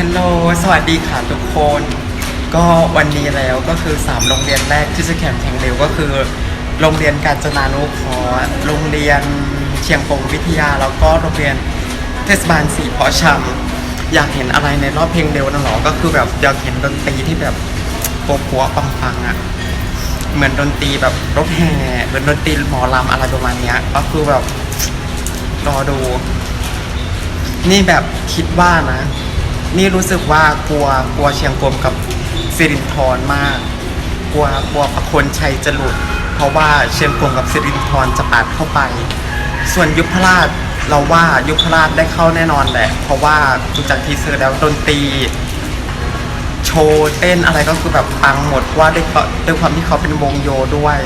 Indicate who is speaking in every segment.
Speaker 1: ฮัลโหล สวัสดีค่ะทุกคน ก็วันนี้แล้วก็คือ 3 โรงเรียนแรกที่จะแข่งแข่งเร็วก็คือ โรงเรียนกาญจนานุเคราะห์โรงเรียนเชียงกงวิทยา แล้วก็โรงเรียนเทศบาลสีพาะชำอยากเห็นอะไรในรอบเพลงเร็วนะหรอ ก็คือแบบอยากเห็นดนตรีที่แบบโป๊ะปัวปังปังๆอะเหมือนดนตรีแบบรถแห่เหมือนดนตรีหมอลำอะไรประมาณเนี้ย ก็คือแบบรอดู นี่แบบคิดว่านะ นี่รู้สึกว่ากลัวกลัวเชียงกรมกับสิรินทรมาก กลัวกลัวประคนชัยจะหลุด เพราะว่าเชียงกรมกับสิรินทรจะปาดเข้าไป ส่วนยุพราชเราว่ายุพราชได้เข้าแน่นอนแหละ เพราะว่าดูจากทีเซอร์แล้วดนตรีโชว์เต้นอะไรก็คือแบบปังหมดว่าด้วยด้วยความที่เขาเป็นวงโยด้วย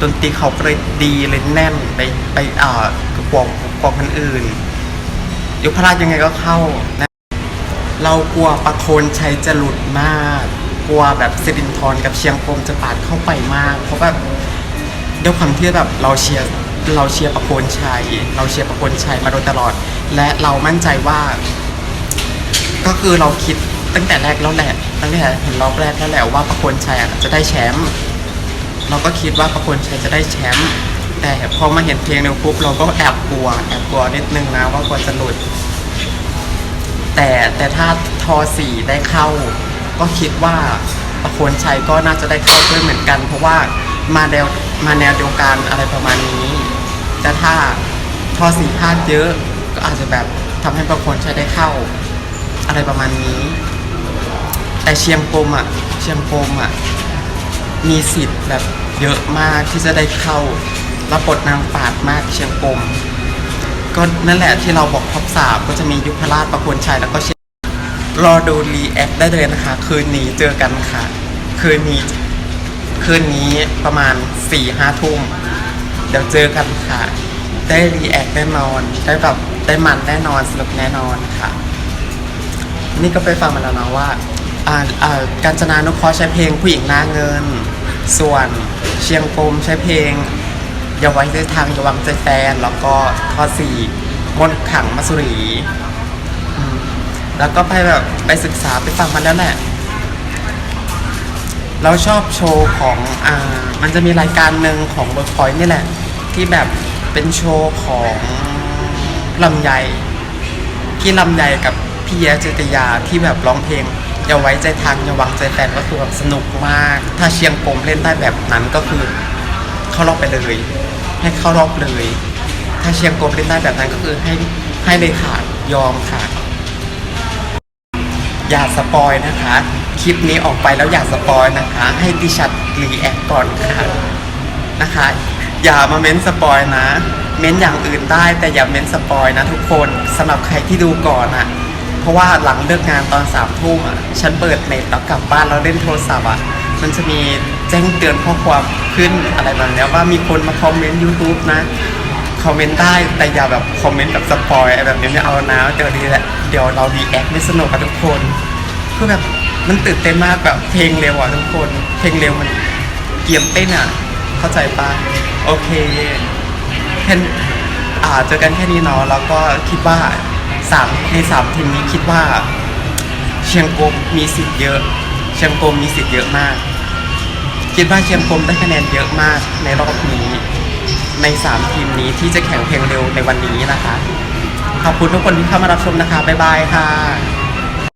Speaker 1: ดนตรีเขาเลยดีเลยแน่นไปไปอ่ากว่ากว่าคนอื่นยุพราชยังไงก็เข้านะ เรากลัวประโคนชัยจะหลุดมาก กลัวแบบสิรินทรกับเชียงกรมจะปาดเข้าไปมาก เพราะแบบด้วยความที่แบบเราเชียร์เราเชียร์ประโคนชัย เราเชียร์ประโคนชัยมาโดยตลอด และเรามั่นใจว่า ก็คือเราคิดตั้งแต่แรกแล้วแหละตั้งแต่เห็นรอบแรกแล้วแหละว่าประโคนชัยจะได้แชมป์เราก็คิดว่าประโคนชัยจะได้แชมป์แต่พอมาเห็นเพลงเร็วปุ๊บเราก็แอบกลัวแอบกลัวนิดนึงนะว่ากลัวจะหลุด แต่แต่ถ้าทอสี่ได้เข้า ก็คิดว่าประโคนชัยก็น่าจะได้เข้าด้วยเหมือนกัน เพราะว่ามาแนวมาแนวเดียวกันอะไรประมาณนี้ แต่ถ้าทอสี่พลาดเยอะก็อาจจะแบบทำให้ประโคนชัยได้เข้า อะไรประมาณนี้ แต่เชียงกรมอะเชียงกรมอะมีสิทธิ์แบบเยอะมากที่จะได้เข้ารับบทนางปาดมากเชียงกรม ก็นั่นแหละที่เราบอกท็อปสามก็จะมียุพราชประคนชัยแล้วก็เชรอดูรีแอคได้เลยนะคะ คืนนี้เจอกันค่ะ คืนนี้ คืนนี้ประมาณ4ี่ห้าทุ่มเดี๋ยวเจอกันค่ะ ได้รีแอคแน่นอน ได้แบบได้มันแน่นอนสนุกแน่นอนค่ะ นี่ก็ไปฟังมาแล้วนะว่าอ่าอ่าการจนานุเคราะห์ใช้เพลงผู้หญิงหน้าเงิน ส่วนเชียงกมใช้เพลง อย่าไว้ใจทางอย่าวังใจแฟน แล้วก็ข้อสี่มนต์ขังมาสุรีอืมแล้วก็ไปแบบไปศึกษาไปฟังมาแล้วแหละ เราชอบโชว์ของอ่ามันจะมีรายการหนึ่งของเบิร์กพอยนี่แหละ ที่แบบเป็นโชว์ของลำไยพี่ลำไยกับพี่แย้เจตยาที่แบบร้องเพลงอย่าไว้ใจทางอย่าวางใจแฟนก็คือแบบสนุกมาก ถ้าเชียงกงเล่นได้แบบนั้นก็คือ เข้ารอบไปเลย ให้เข้ารอบเลย ถ้าเชียงกงเล่นได้แบบนั้นก็คือให้ให้เลยค่ะยอมค่ะ อย่าสปอยนะคะ คลิปนี้ออกไปแล้วอย่าสปอยนะคะ ให้ดิฉันรีแอคก่อนค่ะนะคะ อย่ามาเม้นสปอยนะ เม้นอย่างอื่นได้แต่อย่าเม้นสปอยนะ ทุกคนสำหรับใครที่ดูก่อนอะ่ะ เพราะว่าหลังเลิกงานตอนสามทุ่มอะฉันเปิดเน็ตแล้วกลับบ้านแล้วเล่นโทรศัพท์อะ มันจะมีแจ้งเตือนข้อความขึ้นอะไรแบบนี้ว่ามีคนมาคอมเมนต์ YouTube นะ คอมเมนต์ได้แต่อย่าแบบคอมเมนต์แบบสปอยแบบนี้ไม่เอานะเดี๋ยวดีแหละเดี๋ยวเราดีแอคไม่สนุกกับทุกคนคือแบบมันตื่นเต้นมากแบบเพลงเร็วอะทุกคน เพลงเร็วมันเกียมเต้นอะ เข้าใจปะโอเคแค่อ่าเจอกันแค่นี้เนาะแล้วก็คิดว่าสามในสามทีมนี้คิดว่า เชียงกงมีสิทธิ์เยอะ เชียงกงมีสิทธิ์เยอะมาก คิดว่าเชียงกงได้คะแนนเยอะมากในรอบนี้ ในสามทีมนี้ที่จะแข่งเพลงเร็วในวันนี้นะคะ ขอบคุณทุกคนที่เข้ามารับชมนะคะ บ๊ายบายค่ะ